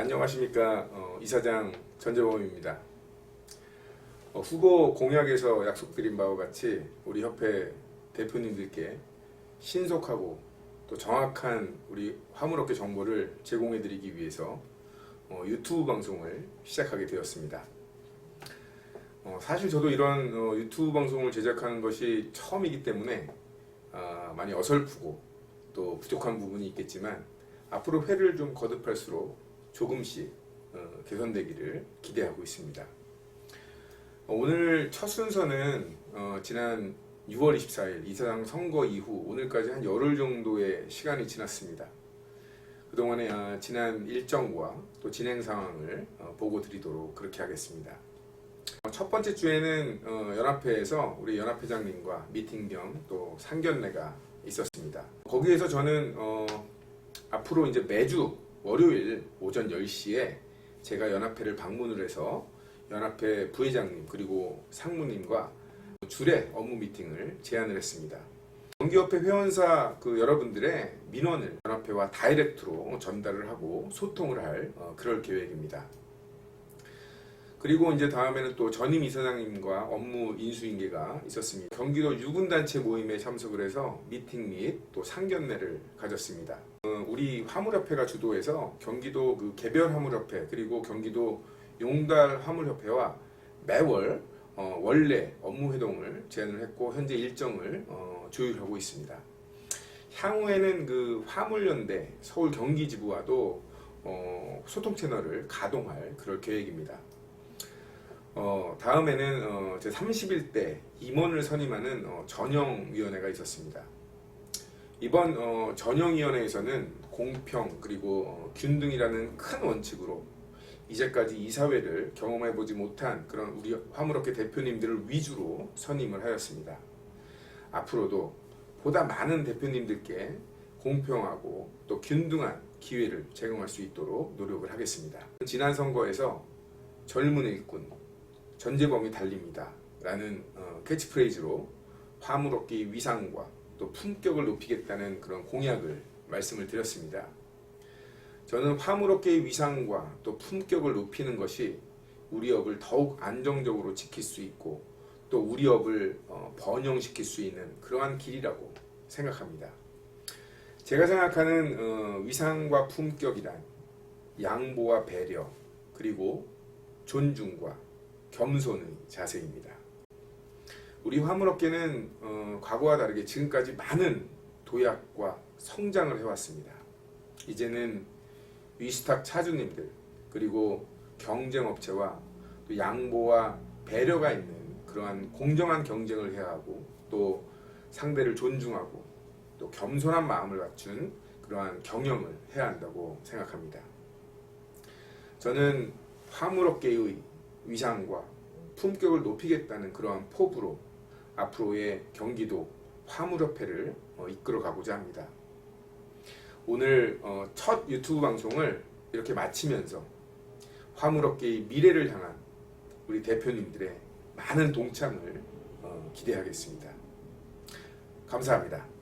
안녕하십니까 어, 이사장 전재범입니다. 어, 후보 공약에서 약속드린 바와 같이 우리 협회 대표님들께 신속하고 또 정확한 우리 화물업계 정보를 제공해드리기 위해서 어, 유튜브 방송을 시작하게 되었습니다. 어, 사실 저도 이런 어, 유튜브 방송을 제작하는 것이 처음이기 때문에 아, 많이 어설프고 또 부족한 부분이 있겠지만 앞으로 회를 좀 거듭할수록 조금씩 어, 개선되기를 기대하고 있습니다. 어, 오늘 첫 순서는 어, 지난 6월 24일 이사장 선거 이후 오늘까지 한 열흘 정도의 시간이 지났습니다. 그동안의 아, 지난 일정과 또 진행 상황을 어, 보고 드리도록 그렇게 하겠습니다. 어, 첫 번째 주에는 어, 연합회에서 우리 연합회장님과 미팅 겸 또 상견례가 있었습니다. 거기에서 저는 어, 앞으로 이제 매주 월요일 오전 10시에 제가 연합회를 방문을 해서 연합회 부회장님 그리고 상무님과 주례 업무 미팅을 제안을 했습니다. 경기협회 회원사 그 여러분들의 민원을 연합회와 다이렉트로 전달을 하고 소통을 할 어, 그럴 계획입니다. 그리고 이제 다음에는 또 전임 이사장님과 업무 인수인계가 있었습니다. 경기도 유군단체 모임에 참석을 해서 미팅 및 또 상견례를 가졌습니다. 어, 우리 화물협회가 주도해서 경기도 그 개별 화물협회 그리고 경기도 용달 화물협회와 매월 어, 원래 업무 회동을 제안을 했고 현재 일정을 어, 조율하고 있습니다. 향후에는 그 화물연대 서울 경기지부와도 어, 소통 채널을 가동할 그럴 계획입니다. 어, 다음에는 어, 제 30일 때 임원을 선임하는 어, 전형위원회가 있었습니다. 이번 어, 전형위원회에서는 공평 그리고 어, 균등이라는 큰 원칙으로 이제까지 이사회를 경험해보지 못한 그런 우리 화물업계 대표님들을 위주로 선임을 하였습니다. 앞으로도 보다 많은 대표님들께 공평하고 또 균등한 기회를 제공할 수 있도록 노력을 하겠습니다. 지난 선거에서 젊은 일꾼, 전재범이 달립니다. 라는 어, 캐치프레이즈로 화물업계의 위상과 또 품격을 높이겠다는 그런 공약을 말씀을 드렸습니다. 저는 화물업계의 위상과 또 품격을 높이는 것이 우리 업을 더욱 안정적으로 지킬 수 있고 또 우리 업을 어, 번영시킬 수 있는 그러한 길이라고 생각합니다. 제가 생각하는 어, 위상과 품격이란 양보와 배려 그리고 존중과 겸손의 자세입니다. 우리 화물업계는 어, 과거와 다르게 지금까지 많은 도약과 성장을 해왔습니다. 이제는 위스탁 차주님들 그리고 경쟁업체와 또 양보와 배려가 있는 그러한 공정한 경쟁을 해야 하고 또 상대를 존중하고 또 겸손한 마음을 갖춘 그러한 경영을 해야 한다고 생각합니다. 저는 화물업계의 위상과 품격을 높이겠다는 그러한 포부로 앞으로의 경기도 화물협회를 어, 이끌어 가고자 합니다. 오늘 어, 첫 유튜브 방송을 이렇게 마치면서 화물업계의 미래를 향한 우리 대표님들의 많은 동참을 어, 기대하겠습니다. 감사합니다.